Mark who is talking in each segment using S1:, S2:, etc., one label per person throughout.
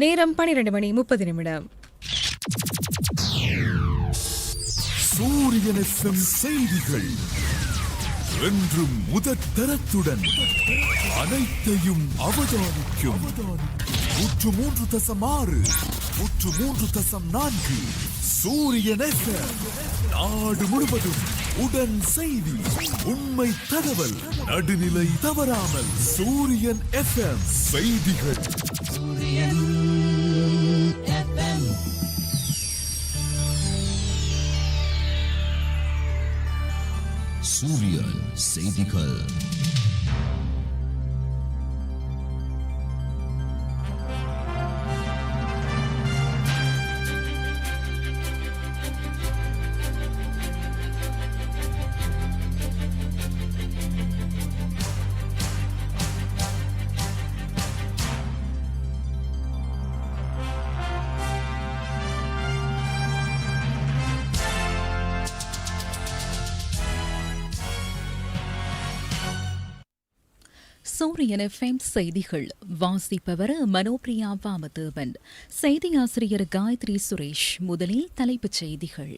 S1: நேரம் பனிரெண்டு மணி முப்பது நிமிடம்
S2: சூரியனசம் செய்திகள் என்று முதற் தரத்துடன் அனைத்தையும் அவதானிக்கும் நூற்று மூன்று தசம் ஆறு நூற்று மூன்று தசம் நான்கு சூரியன் நாடு முழுவதும் உடன் செய்தி உண்மை தகவல் நடுநிலை தவறாமல் சூரியன் எஃப்எம் செய்திகள் Suryan Sadikal.
S1: சூரியன் எஃப்எம் செய்திகள் வாசிப்பவர் மனோபிரியா வாமதேவன் செய்தி ஆசிரியர் காயத்ரி சுரேஷ் முதலில் தலைப்புச் செய்திகள்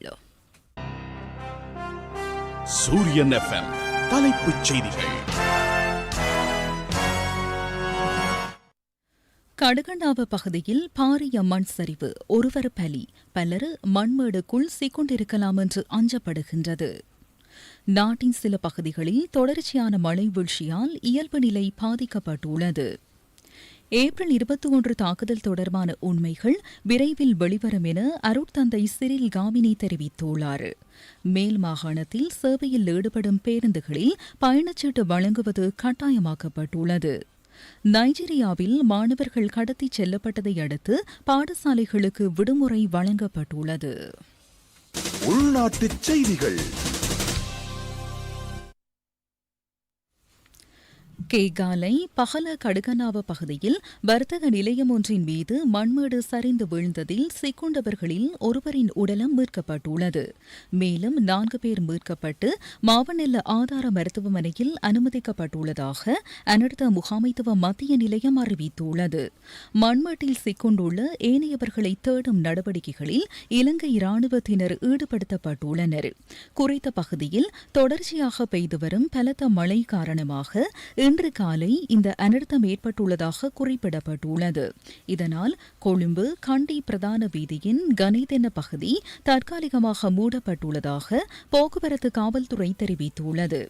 S2: சூரியன் எஃப்எம் தலைப்புச் செய்திகள்
S1: கடுகண்டாவ பகுதியில் பாரிய மண் சரிவு ஒருவர் பலி பலர் மண்மேடுக்குள் சிக்கொண்டிருக்கலாம் என்று அஞ்சப்படுகின்றது நாட்டின் சில பகுதிகளில் தொடர்ச்சியான மழை வீழ்ச்சியால் இயல்பு நிலை பாதிக்கப்பட்டுள்ளது ஏப்ரல் இருபத்தி ஒன்று தாக்குதல் தொடர்பான உண்மைகள் விரைவில் வெளிவரும் என அருட்தந்தை சிறில் காமினி தெரிவித்துள்ளார் மேல் மாகாணத்தில் சேவையில் ஈடுபடும் பேருந்துகளில் பயணச்சீட்டு வழங்குவது கட்டாயமாக்கப்பட்டுள்ளது நைஜீரியாவில் மாணவர்கள் கடத்திச் செல்லப்பட்டதை அடுத்து பாடசாலைகளுக்கு விடுமுறை வழங்கப்பட்டுள்ளது செய்திகள் கே காலை பகல கடுகனாவ பகுதியில் வர்த்தக நிலையம் ஒன்றின் மீது மண்மேடு சரிந்து விழுந்ததில் சிக்குண்டவர்களில் ஒருவரின் உடலம் மீட்கப்பட்டுள்ளது மேலும் நான்கு பேர் மீட்கப்பட்டு மாவநில ஆதார மருத்துவமனையில் அனுமதிக்கப்பட்டுள்ளதாக அனர்த்த முகாமைத்துவ மத்திய நிலையம் அறிவித்துள்ளது மண்மேட்டில் சிக்குண்டுள்ள ஏனையவர்களை தேடும் நடவடிக்கைகளில் இலங்கை ராணுவத்தினர் ஈடுபடுத்தப்பட்டுள்ளனர் குறித்த பகுதியில் தொடர்ச்சியாக பெய்து வரும் பலத்த மழை காரணமாக இன்று காலை இந்த அனர்த்தம் ஏற்பட்டுள்ளதாக குறிப்பிடப்பட்டுள்ளது இதனால் கொழும்பு கண்டி பிரதான வீதியின் கனிதென பகுதி தற்காலிகமாக மூடப்பட்டுள்ளதாக போக்குவரத்து காவல்துறை தெரிவித்துள்ளது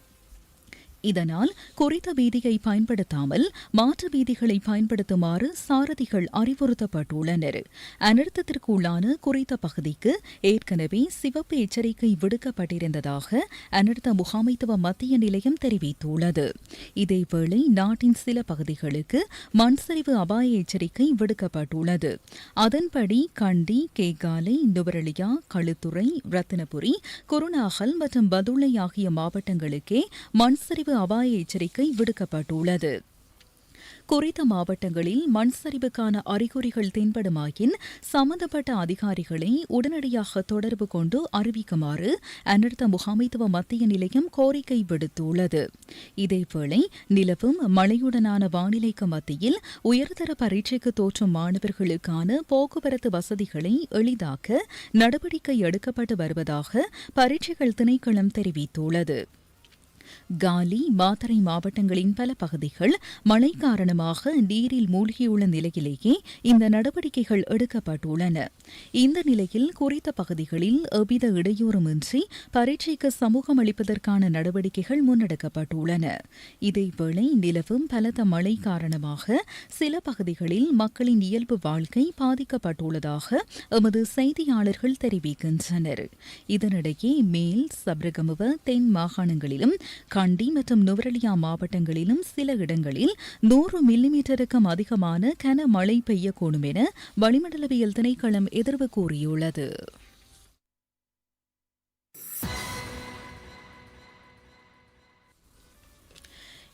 S1: இதனால் குறித்த வீதியை பயன்படுத்தாமல் மாற்று வீதிகளை பயன்படுத்துமாறு சாரதிகள் அறிவுறுத்தப்பட்டுள்ளனர் அனர்த்தத்திற்குள்ளான குறித்த பகுதிக்கு ஏற்கனவே சிவப்பு எச்சரிக்கை விடுக்கப்பட்டிருந்ததாக அனர்த்த முகாமைத்துவ மத்திய நிலையம் தெரிவித்துள்ளது இதேவேளை நாட்டின் சில பகுதிகளுக்கு மண் சரிவு அபாய எச்சரிக்கை விடுக்கப்பட்டுள்ளது அதன்படி கண்டி கேகாலை நுவரலியா களுத்துறை ரத்தினபுரி குருநாகல் மற்றும் பதுளை ஆகிய மாவட்டங்களுக்கே மண் சரிவு அபாய எச்சரிக்கை விடுக்கப்பட்டுள்ளது குறித்த மாவட்டங்களில் மண் சரிவுக்கான அறிகுறிகள் தென்படுமாயின் சம்பந்தப்பட்ட அதிகாரிகளை உடனடியாக தொடர்பு கொண்டு அறிவிக்குமாறு அனர்த்த முகாமைத்துவ மத்திய நிலையம் கோரிக்கை விடுத்துள்ளது இதேவேளை நிலவும் மழையுடனான வானிலைக்கு மத்தியில் உயர்தர பரீட்சைக்கு தோற்றும் மாணவர்களுக்கான போக்குவரத்து வசதிகளை எளிதாக்க நடவடிக்கை எடுக்கப்பட்டு வருவதாக பரீட்சைகள் திணைக்களம் தெரிவித்துள்ளது காலி மாத்தரை மாவட்டங்களின் பல பகுதிகள் மழை காரணமாக நீரில் மூழ்கியுள்ள நிலையிலேயே இந்த நடவடிக்கைகள் எடுக்கப்பட்டுள்ளன இந்த நிலையில் குறித்த பகுதிகளில் எவ்வித இடையூறுமின்றி பரீட்சைக்கு சமூகம் அளிப்பதற்கான நடவடிக்கைகள் முன்னெடுக்கப்பட்டுள்ளன இதேவேளை நிலவும் பலத்த மழை காரணமாக சில பகுதிகளில் மக்களின் இயல்பு வாழ்க்கை பாதிக்கப்பட்டுள்ளதாக எமது செய்தியாளர்கள் தெரிவிக்கின்றனர் இதனிடையே மேல் சபரகமுவ தென் மாகாணங்களிலும் கண்டி மற்றும் நுவரலியா மாவட்டங்களிலும் சில இடங்களில் நூறு மில்லிமீட்டருக்கும் அதிகமான கனமழை பெய்யக்கூடும் என வளிமண்டலவியல் திணைக்களம் எதிர்வு கூறியுள்ளது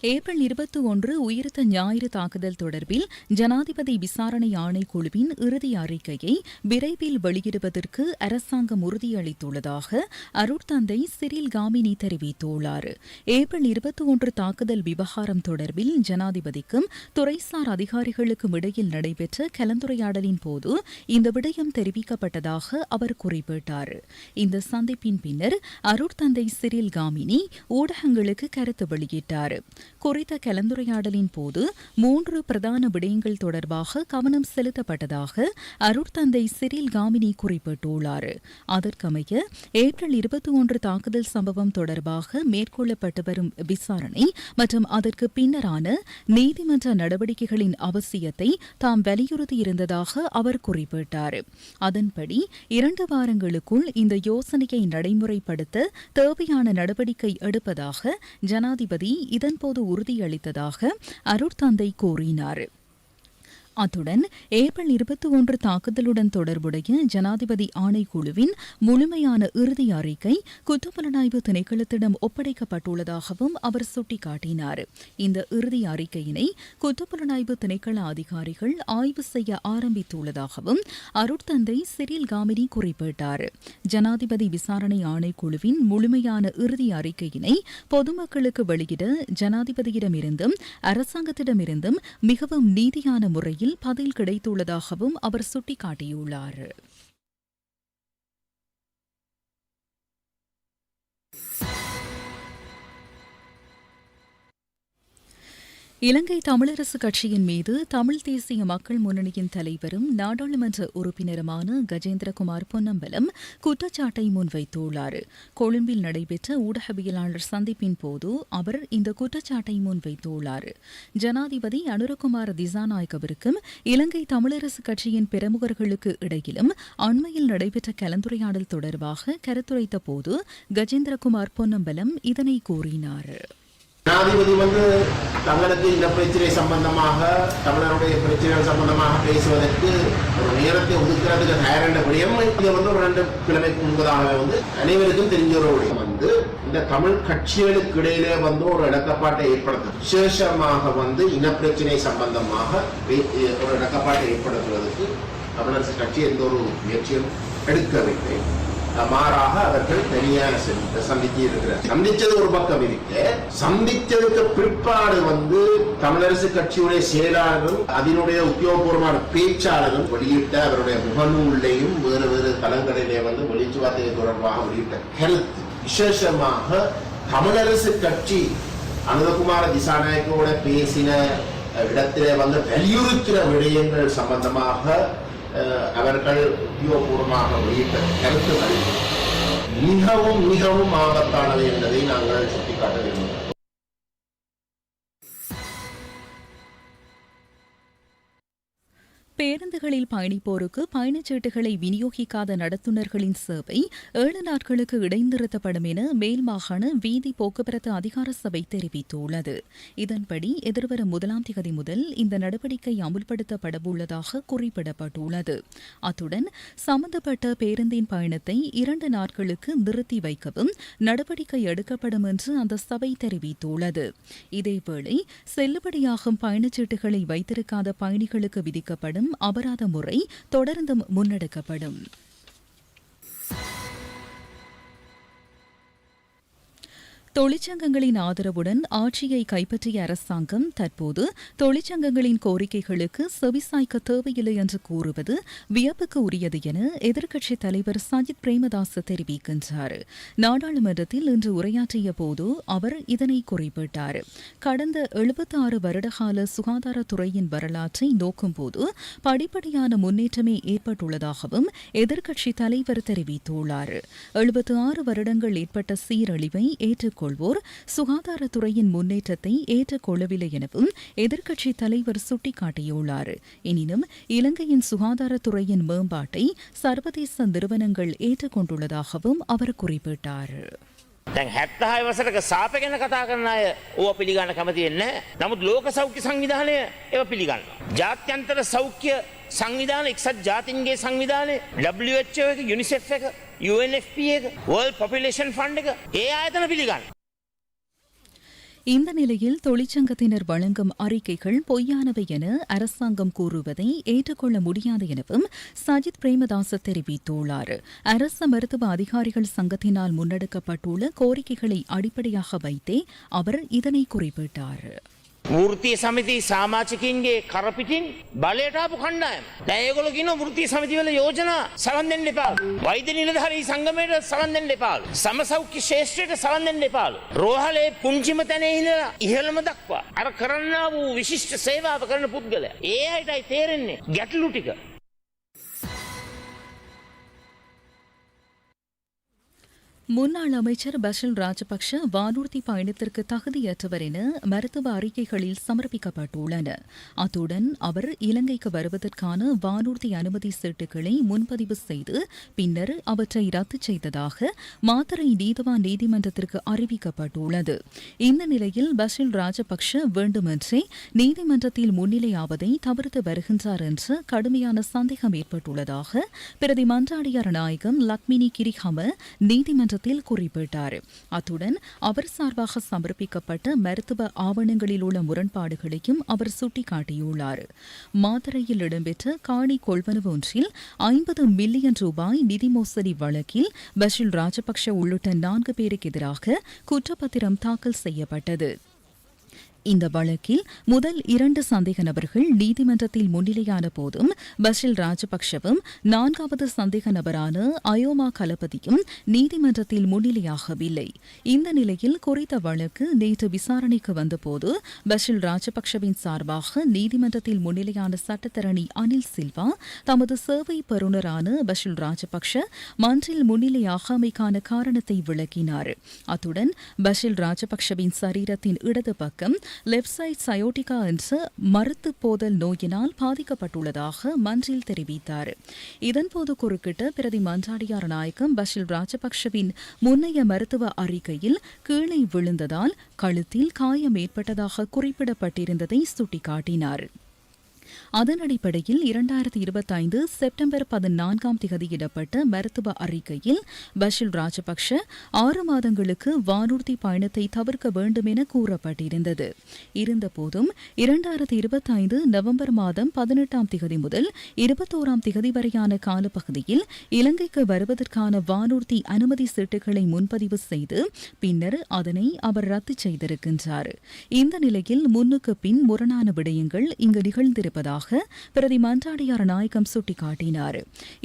S1: ஏப்ரல் இருபத்தி ஒன்று உயிர்த்த ஞாயிறு தாக்குதல் தொடர்பில் ஜனாதிபதி விசாரணை ஆணைக்குழுவின் இறுதி அறிக்கையை விரைவில் வெளியிடுவதற்கு அரசாங்கம் உறுதியளித்துள்ளதாக அருட்தந்தை சிறில் காமினி தெரிவித்துள்ளார் ஏப்ரல் இருபத்தி ஒன்று தாக்குதல் விவகாரம் தொடர்பில் ஜனாதிபதிக்கும் துறைசார் அதிகாரிகளுக்கும் இடையில் நடைபெற்ற கலந்துரையாடலின் போது இந்த விடயம் தெரிவிக்கப்பட்டதாக அவர் குறிப்பிட்டார் இந்த சந்திப்பின் பின்னர் அருட்தந்தை சிறில் காமினி ஊடகங்களுக்கு கருத்து வெளியிட்டார் குறித்த கலந்துரையாடலின் போது மூன்று பிரதான விடயங்கள் தொடர்பாக கவனம் செலுத்தப்பட்டதாக அருட்தந்தை சிறில் காமினி குறிப்பிட்டுள்ளார் அதற்கமைய ஏப்ரல் இருபத்தி ஒன்று தாக்குதல் சம்பவம் தொடர்பாக மேற்கொள்ளப்பட்டு வரும் விசாரணை மற்றும் அதற்கு பின்னரான நீதிமன்ற நடவடிக்கைகளின் அவசியத்தை தாம் வலியுறுத்தியிருந்ததாக அவர் குறிப்பிட்டார் அதன்படி இரண்டு வாரங்களுக்குள் இந்த யோசனையை நடைமுறைப்படுத்த தேவையான நடவடிக்கை எடுப்பதாக ஜனாதிபதி இதன்போது உறுதியளித்ததாக அருட்தந்தை கூறினார் அத்துடன் ஏப்ரல் இருபத்தி ஒன்று தாக்குதலுடன் தொடர்புடைய ஜனாதிபதி ஆணைக்குழுவின் முழுமையான இறுதி அறிக்கை குற்றப்புலனாய்வு திணைக்களத்திடம் ஒப்படைக்கப்பட்டுள்ளதாகவும் அவர் சுட்டிக்காட்டினார் இந்த இறுதி அறிக்கையினை குற்றப்புலனாய்வு திணைக்கள அதிகாரிகள் ஆய்வு செய்ய ஆரம்பித்துள்ளதாகவும் அருட்தந்தை சிறில் காமினி குறிப்பிட்டார் ஜனாதிபதி விசாரணை ஆணைக்குழுவின் முழுமையான இறுதி அறிக்கையினை பொதுமக்களுக்கு வெளியிட ஜனாதிபதியிடமிருந்தும் அரசாங்கத்திடமிருந்தும் மிகவும் நீதியான முறையில் வகையில் பதில் கிடைத்துள்ளதாகவும் அவர் சுட்டிக்காட்டியுள்ளார் இலங்கை தமிழரசு கட்சியின் மீது தமிழ் தேசிய மக்கள் முன்னணியின் தலைவரும் நாடாளுமன்ற உறுப்பினருமான கஜேந்திரகுமார் பொன்னம்பலம் குற்றச்சாட்டை முன்வைத்துள்ளார் கொழும்பில் நடைபெற்ற ஊடகவியலாளர் சந்திப்பின் போது அவர் இந்த குற்றச்சாட்டை முன்வைத்துள்ளார் ஜனாதிபதி அனுரகுமார் திசாநாயக்கவிற்கும் இலங்கை தமிழரசு கட்சியின் பிரமுகர்களுக்கு இடையிலும் அண்மையில் நடைபெற்ற கலந்துரையாடல் தொடர்பாக கருத்துரைத்த போது கஜேந்திரகுமார் பொன்னம்பலம் இதனை கூறினாா்
S3: ஜனாதிபதி வந்து தங்களுக்கு இந்த பிரச்சனை சம்பந்தமாக தமிழருடைய பிரச்சனைகள் சம்பந்தமாக பேசுவதற்கு ஒரு நேரத்தை ஒதுக்கிறதுக்கு தயாரிட விடயம் இது வந்து ஒரு ரெண்டு கிழமைக்கு முன்பதாக வந்து அனைவருக்கும் தெரிஞ்ச ஒரு விடயம் வந்து இந்த தமிழ் கட்சிகளுக்கு இடையிலே வந்து ஒரு இடக்கப்பாட்டை ஏற்படுத்த விசேஷமாக வந்து இனப்பிரச்சனை சம்பந்தமாக ஒரு இடக்கப்பாட்டை ஏற்படுத்துவதற்கு தமிழரசு கட்சி எந்த ஒரு முயற்சியும் எடுக்கவில்லை மாறாக அவர்கள் தனியாக சந்திச்சு இருக்கிறார் சந்திச்சது ஒரு பக்கம் இருக்கு சந்தித்ததுக்கு பிற்பாடு வந்து தமிழரசு கட்சியுடைய செயலாளரும் அதனுடைய உத்தியோகபூர்வமான பேச்சாளரும் வெளியிட்ட அவருடைய முகநூல்லையும் வேறு வேறு தலங்களிலே வந்து வெளிச்சுவார்த்தை தொடர்பாக வெளியிட்ட ஹெல்த் விசேஷமாக தமிழரசு கட்சி அனுதகுமார திசாநாயக்கோட பேசின இடத்திலே வந்து வலியுறுத்தின விடயங்கள் சம்பந்தமாக அவர்கள் உத்தியோகபூர்வமாக வெளியிட்ட கருத்துகள் மிகவும் மிகவும் ஆபத்தானது என்பதை நாங்கள் சுட்டிக்காட்ட விரும்புகிறோம்
S1: பேருந்துகளில் பயணிப்போருக்கு பயணச்சீட்டுகளை விநியோகிக்காத நடத்துனர்களின் சேவை ஏழு நாட்களுக்கு இடைநிறுத்தப்படும் என மேல் மாகாண வீதி போக்குவரத்து அதிகார சபை தெரிவித்துள்ளது இதன்படி எதிர்வரும் முதலாம் திகதி முதல் இந்த நடவடிக்கை அமுல்படுத்தப்படவுள்ளதாக குறிப்பிடப்பட்டுள்ளது அத்துடன் சம்பந்தப்பட்ட பேருந்தின் பயணத்தை இரண்டு நாட்களுக்கு நிறுத்தி வைக்கவும் நடவடிக்கை எடுக்கப்படும் என்று அந்த சபை தெரிவித்துள்ளது இதேவேளை செல்லுபடியாகும் பயணச்சீட்டுகளை வைத்திருக்காத பயணிகளுக்கு விதிக்கப்படும் அபராத முறை தொடர்ந்தும் முன்னெடுக்கப்படும் தொழிற்சங்கங்களின் ஆதரவுடன் ஆட்சியை கைப்பற்றிய அரசாங்கம் தற்போது தொழிற்சங்கங்களின் கோரிக்கைகளுக்கு செவிசாய்க்க தேவையில்லை என்று கூறுவது வியப்புக்கு உரியது என எதிர்க்கட்சித் தலைவர் சஜித் பிரேமதாஸ் தெரிவிக்கின்றார் நாடாளுமன்றத்தில் இன்று உரையாற்றிய போது அவர் இதனை குறிப்பிட்டார் கடந்த எழுபத்தி ஆறு வருடகால சுகாதாரத்துறையின் வரலாற்றை நோக்கும்போது படிப்படியான முன்னேற்றமே ஏற்பட்டுள்ளதாகவும் எதிர்க்கட்சித் தலைவர் தெரிவித்துள்ளார் எழுபத்தி ஆறு வருடங்கள் ஏற்பட்ட சீரழிவை ஏற்றுக் கொள்வோர் சுகாதாரத்துறையின் முன்னேற்றத்தை ஏற்றுக்கொள்ளவில்லை எனவும் எதிர்க்கட்சித் தலைவர் சுட்டிக்காட்டியுள்ளார் எனினும் இலங்கையின் சுகாதாரத்துறையின் மேம்பாட்டை சர்வதேச நிறுவனங்கள் ஏற்றுக்கொண்டுள்ளதாகவும் அவர் குறிப்பிட்டார்
S4: දැන් 76 වසරක සාප ගැන කතා කරන අය ඕවා පිළිගන්න කැමති වෙන්නේ නමුත් ලෝක සෞඛ්‍ය සංවිධානය ඒවා පිළිගන්නවා. ජාත්‍යන්තර සෞඛ්‍ය සංවිධාන එක්සත් ජාතීන්ගේ සංවිධානය WHO එක UNICEF එක UNFPA එක World Population Fund එක ඒ ආයතන පිළිගන්නවා.
S1: இந்த நிலையில் தொழிற்சங்கத்தினர் வழங்கும் அறிக்கைகள் பொய்யானவை என அரசாங்கம் கூறுவதை ஏற்றுக்கொள்ள முடியாது எனவும் சஜித் பிரேமதாச தெரிவித்துள்ளார் அரச மருத்துவ அதிகாரிகள் சங்கத்தினால் முன்னெடுக்கப்பட்டுள்ள கோரிக்கைகளை அடிப்படையாக வைத்தே அவர் இதனை குறிப்பிட்டார்
S4: ෘතිය සමිති සාමාචිකින්ගේ කරපිටින් බලයට ආපු කණ්ඩායම. දැන් ඒගොල්ලෝ කියනවා ෘතිය සමිති වල යෝජනා සලන් දෙන්න එපා. වෛද්‍ය නිලධාරී සංගමයට සලන් දෙන්න එපා. සමසෞඛ්‍ය ශාස්ත්‍රයට සලන් දෙන්න එපා. රෝහලේ පුංචිම තැනේ ඉඳලා ඉහළම දක්වා අර කරන්නා වූ විශිෂ්ට සේවාව කරන පුද්ගලයා. ඒ අයටයි තේරෙන්නේ ගැටලු ටික.
S1: முன்னாள் அமைச்சர் பஷில் ராஜபக்ஷ வானூர்தி பயணத்திற்கு தகுதியற்றவர் என மருத்துவ அறிக்கைகளில் சமர்ப்பிக்கப்பட்டுள்ளன அத்துடன் அவர் இலங்கைக்கு வருவதற்கான வானூர்தி அனுமதி சீட்டுகளை முன்பதிவு செய்து பின்னர் அவற்றை ரத்து செய்ததாக மாத்தரை நீதவா நீதிமன்றத்திற்கு அறிவிக்கப்பட்டுள்ளது இந்த நிலையில் பஷில் ராஜபக்ஷ வேண்டுமென்றே நீதிமன்றத்தில் முன்னிலையாவதை தவிர்த்து வருகின்றார் என்று கடுமையான சந்தேகம் ஏற்பட்டுள்ளதாக பிரதி மன்றாடியார் நாயகம் லக்மினி கிரிஹம நீதிமன்ற கடிதத்தில் குறிப்பிட்டார் அத்துடன் அவர் சார்பாக சமர்ப்பிக்கப்பட்ட மருத்துவ ஆவணங்களில் உள்ள முரண்பாடுகளையும் அவர் சுட்டிக்காட்டியுள்ளார் மாத்தரையில் இடம்பெற்ற காணி கொள்வனவு ஒன்றில் ஐம்பது மில்லியன் ரூபாய் நிதி மோசடி வழக்கில் பஷில் ராஜபக்ஷ உள்ளிட்ட நான்கு பேருக்கு எதிராக குற்றப்பத்திரம் தாக்கல் செய்யப்பட்டது இந்த வழக்கில் முதல் இரண்டு சந்தேக நபர்கள் நீதிமன்றத்தில் முன்னிலையான போதும் பஷில் ராஜபக்ஷவும் நான்காவது சந்தேக நபரான அயோமா கலபதியும் நீதிமன்றத்தில் முன்னிலையாகவில்லை இந்த நிலையில் குறித்த வழக்கு நேற்று விசாரணைக்கு வந்தபோது பஷில் ராஜபக்ஷவின் சார்பாக நீதிமன்றத்தில் முன்னிலையான சட்டத்தரணி அனில் சில்வா தமது சேவை பெறுநரான பஷில் ராஜபக்ஷ மன்றில் முன்னிலையாக அமைக்கான காரணத்தை விளக்கினார் அத்துடன் பஷில் ராஜபக்ஷவின் சரீரத்தின் இடது பக்கம் லெப்சைட் சயோட்டிகா என்ற மருத்து போதல் நோயினால் பாதிக்கப்பட்டுள்ளதாக மன்றில் தெரிவித்தார் இதன்போது குறுக்கிட்ட பிரதி மன்றாடியார் நாயக்கம் பஷில் ராஜபக்ஷவின் முன்னைய மருத்துவ அறிக்கையில் கீழே விழுந்ததால் கழுத்தில் காயம் ஏற்பட்டதாக குறிப்பிடப்பட்டிருந்ததை சுட்டிக்காட்டினார் அதன் அடிப்படையில் இரண்டாயிரத்தி இருபத்தைந்து செப்டம்பர் பதினான்காம் திகதியிடப்பட்ட மருத்துவ அறிக்கையில் பஷில் ராஜபக்ஷ ஆறு மாதங்களுக்கு வானூர்தி பயணத்தை தவிர்க்க வேண்டும் என கூறப்பட்டிருந்தது இருந்தபோதும் இரண்டாயிரத்தி இருபத்தைந்து நவம்பர் மாதம் பதினெட்டாம் திகதி முதல் இருபத்தோராம் திகதி வரையான காலப்பகுதியில் இலங்கைக்கு வருவதற்கான வானூர்தி அனுமதி சீட்டுகளை முன்பதிவு செய்து பின்னர் அதனை அவர் ரத்து செய்திருக்கின்றார் இந்த நிலையில் முன்னுக்கு பின் முரணான விடயங்கள் இங்கு நிகழ்ந்திருப்பதாக இருப்பதாக பிரதி மன்றாடியார் நாயகம் சுட்டிக்காட்டினார்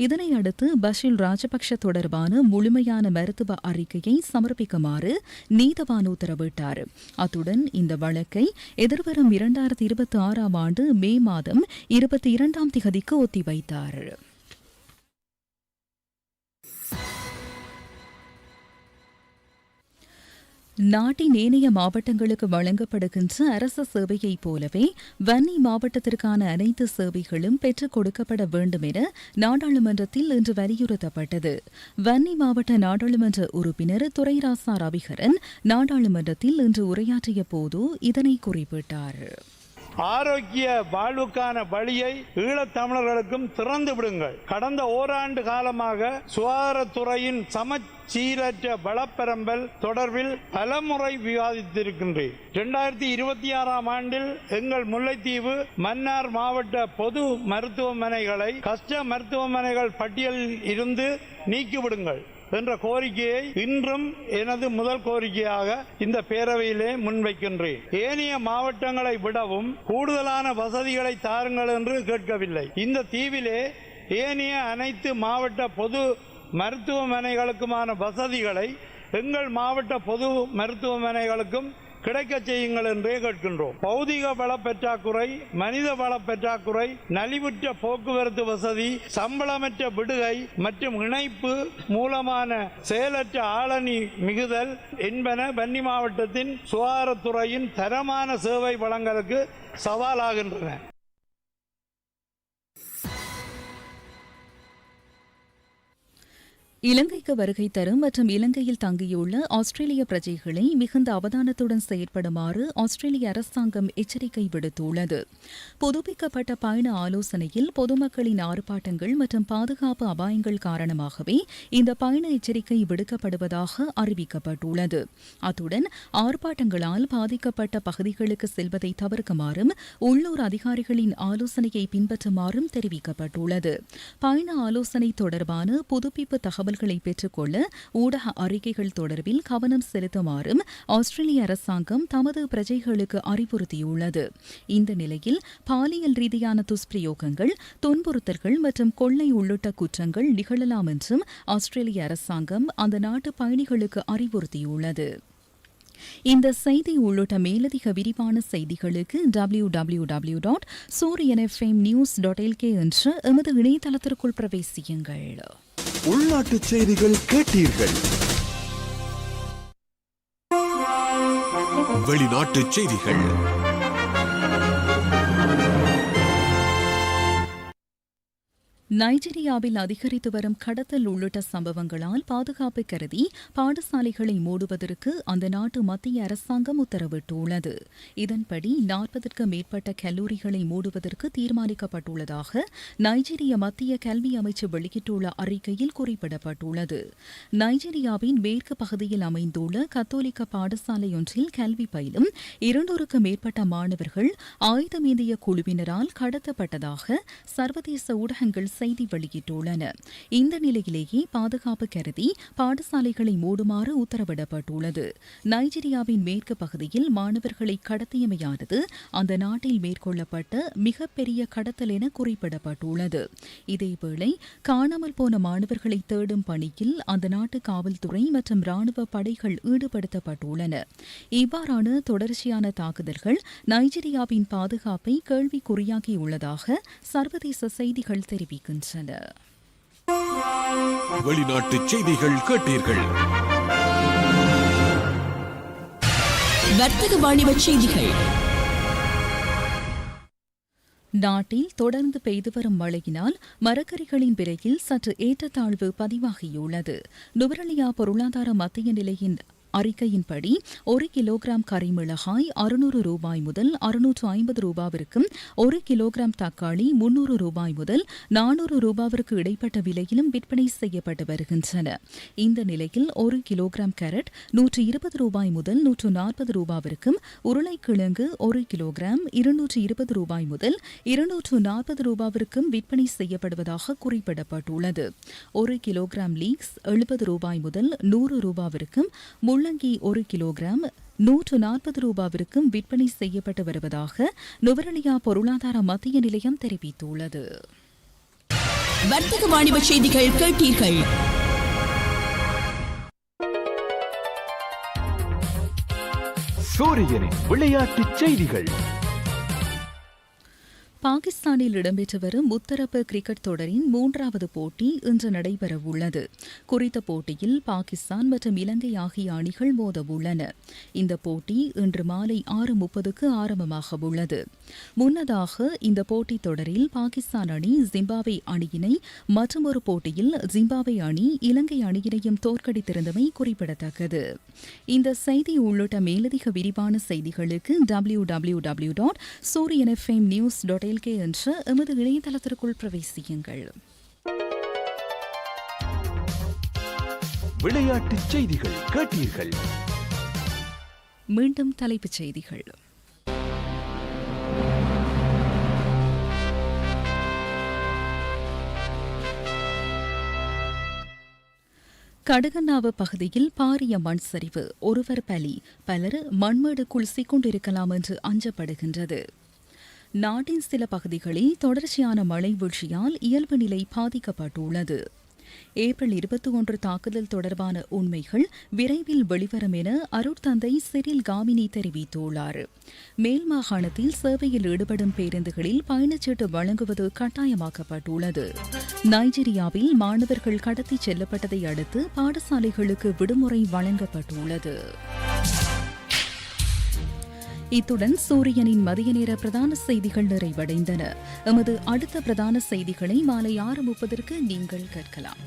S1: இதனையடுத்து பஷீல் ராஜபக்ஷ தொடர்பான முழுமையான மருத்துவ அறிக்கையை சமர்ப்பிக்குமாறு நீதவான் உத்தரவிட்டார் அத்துடன் இந்த வழக்கை எதிர்வரும் இரண்டாயிரத்தி இருபத்தி ஆறாம் ஆண்டு மே மாதம் இருபத்தி இரண்டாம் திகதிக்கு ஒத்திவைத்தாா் நாட்டின் ஏனைய மாவட்டங்களுக்கு வழங்கப்படுகின்ற அரச சேவையைப் போலவே வன்னி மாவட்டத்திற்கான அனைத்து சேவைகளும் பெற்றுக் கொடுக்கப்பட வேண்டும் என நாடாளுமன்றத்தில் இன்று வலியுறுத்தப்பட்டது வன்னி மாவட்ட நாடாளுமன்ற உறுப்பினர் துரைராசா ரவிகரன் நாடாளுமன்றத்தில் இன்று உரையாற்றிய போது இதனை குறிப்பிட்டார்
S5: ஆரோக்கிய வாழ்வுக்கான வழியை ஈழத்தமிழர்களுக்கும் திறந்து விடுங்கள் கடந்த ஓராண்டு காலமாக சுகாதாரத்துறையின் சமச்சீரற்ற வளப்பெரம்பல் தொடர்பில் பலமுறை விவாதித்திருக்கின்றேன் இரண்டாயிரத்தி இருபத்தி ஆறாம் ஆண்டில் எங்கள் முல்லைத்தீவு மன்னார் மாவட்ட பொது மருத்துவமனைகளை கஷ்ட மருத்துவமனைகள் பட்டியலில் இருந்து நீக்கிவிடுங்கள் என்ற கோரிக்கையை இன்றும் எனது முதல் கோரிக்கையாக இந்த பேரவையிலே முன்வைக்கின்றேன் ஏனைய மாவட்டங்களை விடவும் கூடுதலான வசதிகளை தாருங்கள் என்று கேட்கவில்லை இந்த தீவிலே ஏனைய அனைத்து மாவட்ட பொது மருத்துவமனைகளுக்குமான வசதிகளை எங்கள் மாவட்ட பொது மருத்துவமனைகளுக்கும் கிடைக்க செய்யுங்கள் என்றே கேட்கின்றோம் பௌதிக வள பற்றாக்குறை மனித வள பற்றாக்குறை நலிவுற்ற போக்குவரத்து வசதி சம்பளமற்ற விடுகை மற்றும் இணைப்பு மூலமான செயலற்ற ஆளணி மிகுதல் என்பன வன்னி மாவட்டத்தின் சுகாதாரத்துறையின் தரமான சேவை வழங்கலுக்கு சவாலாகின்றன
S1: இலங்கைக்கு வருகை தரும் மற்றும் இலங்கையில் தங்கியுள்ள ஆஸ்திரேலிய பிரஜைகளை மிகுந்த அவதானத்துடன் செயற்படுமாறு ஆஸ்திரேலிய அரசாங்கம் எச்சரிக்கை விடுத்துள்ளது புதுப்பிக்கப்பட்ட பயண ஆலோசனையில் பொதுமக்களின் ஆர்ப்பாட்டங்கள் மற்றும் பாதுகாப்பு அபாயங்கள் காரணமாகவே இந்த பயண எச்சரிக்கை விடுக்கப்படுவதாக அறிவிக்கப்பட்டுள்ளது அத்துடன் ஆர்ப்பாட்டங்களால் பாதிக்கப்பட்ட பகுதிகளுக்கு செல்வதை தவிர்க்குமாறும் உள்ளூர் அதிகாரிகளின் ஆலோசனையை பின்பற்றுமாறும் தெரிவிக்கப்பட்டுள்ளது பயண ஆலோசனை தொடர்பான புதுப்பிப்பு தகவல் தகவல்களை பெற்றுக்கொள்ள ஊடக அறிக்கைகள் தொடர்பில் கவனம் செலுத்துமாறும் ஆஸ்திரேலிய அரசாங்கம் தமது பிரஜைகளுக்கு அறிவுறுத்தியுள்ளது இந்த நிலையில் பாலியல் ரீதியான துஷ்பிரயோகங்கள் துன்புறுத்தல்கள் மற்றும் கொள்ளை உள்ளிட்ட குற்றங்கள் நிகழலாம் என்றும் ஆஸ்திரேலிய அரசாங்கம் அந்த நாட்டு பயணிகளுக்கு அறிவுறுத்தியுள்ளது இந்த செய்தி உள்ளிட்ட மேலதிக விரிவான செய்திகளுக்கு W W W dot Sooriyan FM news dot LK என்ற எமது இணையதளத்திற்குள் பிரவேசியுங்கள்
S2: உள்நாட்டு செய்திகள் கேட்டீர்கள் வெளிநாட்டு செய்திகள்
S1: நைஜீரியாவில் அதிகரித்து வரும் கடத்தல் உள்ளிட்ட சம்பவங்களால் பாதுகாப்பை கருதி பாடசாலைகளை மூடுவதற்கு அந்த நாட்டு மத்திய அரசாங்கம் உத்தரவிட்டுள்ளது இதன்படி நாற்பதற்கும் மேற்பட்ட கல்லூரிகளை மூடுவதற்கு தீர்மானிக்கப்பட்டுள்ளதாக நைஜீரிய மத்திய கல்வி அமைச்சு வெளியிட்டுள்ள அறிக்கையில் குறிப்பிடப்பட்டுள்ளது நைஜீரியாவின் மேற்கு பகுதியில் அமைந்துள்ள கத்தோலிக்க பாடசாலை ஒன்றில் கல்வி பயிலும் இருநூறுக்கும் மேற்பட்ட மாணவர்கள் ஆயுதமேந்திய குழுவினரால் கடத்தப்பட்டதாக சர்வதேச ஊடகங்கள் செய்தி வெளியிட்டுள்ளன இந்த நிலையிலேயே பாதுகாப்பு கருதி பாடசாலைகளை மூடுமாறு உத்தரவிடப்பட்டுள்ளது நைஜீரியாவின் மேற்கு பகுதியில் மாணவர்களை கடத்தியமையானது அந்த நாட்டில் மேற்கொள்ளப்பட்ட மிகப்பெரிய கடத்தல் என குறிப்பிடப்பட்டுள்ளது இதேவேளை காணாமல் போன மாணவர்களை தேடும் பணியில் அந்த நாட்டு காவல்துறை மற்றும் ராணுவ படைகள் ஈடுபடுத்தப்பட்டுள்ளன இவ்வாறான தொடர்ச்சியான தாக்குதல்கள் நைஜீரியாவின் பாதுகாப்பை கேள்விக்குறியாகியுள்ளதாக சர்வதேச செய்திகள் தெரிவிக்கின்றன
S2: வெளிநாட்டு செய்திகள் கேட்டீர்கள் வர்த்தக வாணிப செய்திகள்
S1: நாட்டில் தொடர்ந்து பெய்து வரும் மழையினால் மரக்கறிகளின் விலையில் சற்று ஏற்றத்தாழ்வு பதிவாகியுள்ளது நுவரலியா பொருளாதார மத்திய நிலையின் அறிக்கையின்படி ஒரு கிலோகிராம் கறிமிளகாய் அறுநூறு ரூபாய் முதல் அறுநூற்று ஐம்பது ரூபாவிற்கும் ஒரு கிலோகிராம் தக்காளி முன்னூறு ரூபாய் முதல் நானூறு ரூபாவிற்கு இடைப்பட்ட விலையிலும் விற்பனை செய்யப்பட்டு வருகின்றன இந்த நிலையில் ஒரு கிலோகிராம் கேரட் நூற்று இருபது ரூபாய் முதல் நூற்று நாற்பது ரூபாவிற்கும் உருளைக்கிழங்கு ஒரு கிலோகிராம் இருநூற்று இருபது ரூபாய் முதல் இருநூற்று நாற்பது ரூபாவிற்கும் விற்பனை செய்யப்படுவதாக குறிப்பிடப்பட்டுள்ளது ஒரு கிலோகிராம் லீக்ஸ் எழுபது ரூபாய் முதல் நூறு ரூபாவிற்கும் முள்ள முள்ளங்கி ஒரு கிலோகிராம் நூற்று நாற்பது ரூபாவிற்கும் விற்பனை செய்யப்பட்டு வருவதாக நுவரலியா பொருளாதார மத்திய நிலையம் தெரிவித்துள்ளது
S2: வர்த்தக வாணிப செய்திகள் கேட்டீர்கள் சூரியனின் விளையாட்டுச் செய்திகள்
S1: பாகிஸ்தானில் இடம்பெற்று வரும் முத்தரப்பு கிரிக்கெட் தொடரின் மூன்றாவது போட்டி இன்று நடைபெற உள்ளது குறித்த போட்டியில் பாகிஸ்தான் மற்றும் இலங்கை ஆகிய அணிகள் மோத உள்ளன இந்த போட்டி இன்று மாலை ஆறு முப்பதுக்கு ஆரம்பமாக உள்ளது முன்னதாக இந்த போட்டித் தொடரில் பாகிஸ்தான் அணி ஜிம்பாப்வே அணியினை மற்றொரு போட்டியில் ஜிம்பாப்வே அணி இலங்கை அணியினையும் தோற்கடித்திருந்தமை குறிப்பிடத்தக்கது இந்த செய்தி உள்ளிட்ட மேலதிக விரிவான செய்திகளுக்கு W W W dot Sooriyan FM news dot LK என்று எமது இணையதளத்திற்குள் பிரவேசியுங்கள்
S2: விளையாட்டுச் செய்திகள் கேட்டீர்கள்
S1: மீண்டும் தலைப்புச் செய்திகள் கடகநாவு பகுதியில் பாரிய மண் சரிவு ஒருவர் பலி பலர் மண்மேடுக்குள் சிக்கொண்டிருக்கலாம் என்று அஞ்சப்படுகின்றது நாட்டின் சில பகுதிகளில் தொடர்ச்சியான மழை வீழ்ச்சியால் இயல்பு நிலை பாதிக்கப்பட்டுள்ளது ஏப்ரல் இருபத்தி ஒன்று தாக்குதல் தொடர்பான உண்மைகள் விரைவில் வெளிவரும் என அருட்தந்தை சிறில் காமினி தெரிவித்துள்ளார் மேல் மாகாணத்தில் சேவையில் ஈடுபடும் பேருந்துகளில் பயணச்சீட்டு வழங்குவது கட்டாயமாக்கப்பட்டுள்ளது நைஜீரியாவில் மாணவர்கள் கடத்தி செல்லப்பட்டதை அடுத்து பாடசாலைகளுக்கு விடுமுறை வழங்கப்பட்டுள்ளது இத்துடன் சூரியனின் மதிய நேர பிரதான செய்திகள் நிறைவடைந்தன எமது அடுத்த பிரதான செய்திகளை மாலை ஆறு முப்பதற்கு நீங்கள் கேட்கலாம்